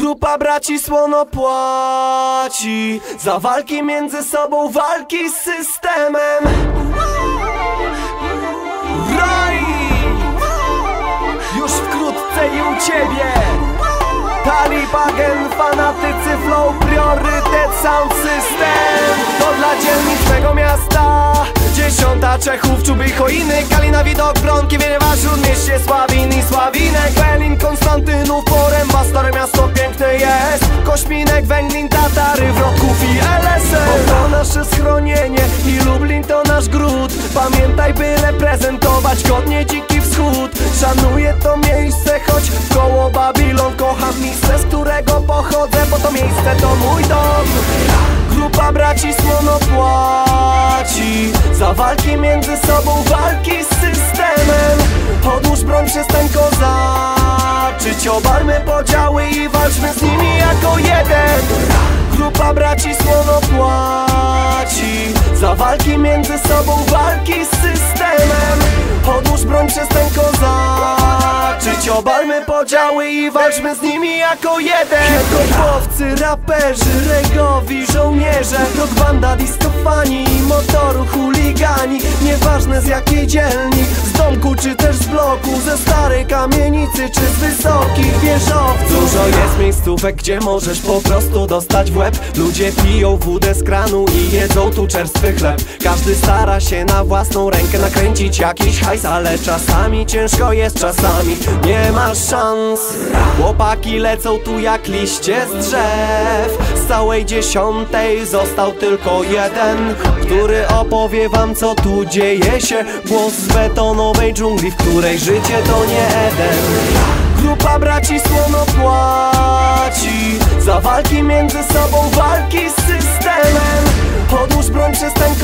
Grupa braci słono płaci Za walki między sobą, walki z systemem. Raj! Już wkrótce i u ciebie. Talibagen, fanatycy, flow, priorytet, sound system. To dla dzielnic mego miasta. Dziesiąta Czechów, Czuby, Choiny. Kalina, Widok, Bronki, Wieniewa, Śródmieście, Sławin i Sławinek. Belin, Konstantynów, Poręba, Stare Miasto Kośminek, Węglin, Tatary, Wrocków i LSL Bo to nasze schronienie i Lublin to nasz gród. Pamiętaj, by reprezentować godnie dziki wschód. Szanuję to miejsce, choć koło Babilon Kocham miejsce, z którego pochodzę, bo to miejsce to mój dom. Grupa braci słono płaci Za walki między sobą, walki z systemem. Odłóż broń, przestań kozaczyć Obalmy podziały słono płaci Za walki między sobą, walki z systemem. Odłóż broń, przestań kozaczyć. Obalmy podziały i walczmy z nimi jako jeden. Hip-hopowcy, raperzy, regowi, żołnierze Rock banda, discofani, motoru, chuligani Nieważne z jakiej dzielni Z domku czy też z bloku Ze starej kamienicy czy z wysokich wieżowców. Dużo jest miejscówek, gdzie możesz po prostu dostać w łeb. Ludzie piją wódę z kranu i jedzą tu czerstwy chleb. Każdy stara się na własną rękę nakręcić jakiś hajs Ale czasami ciężko jest, czasami nie masz szans. Chłopaki lecą tu jak liście z drzew. Z całej dziesiątej został tylko jeden Który opowie wam co tu dzieje się. Głos z betonowej dżungli, w której życie to nie Eden. Grupa braci słono płaci Za walki między sobą, walki z systemem. Podłóż broń przez ten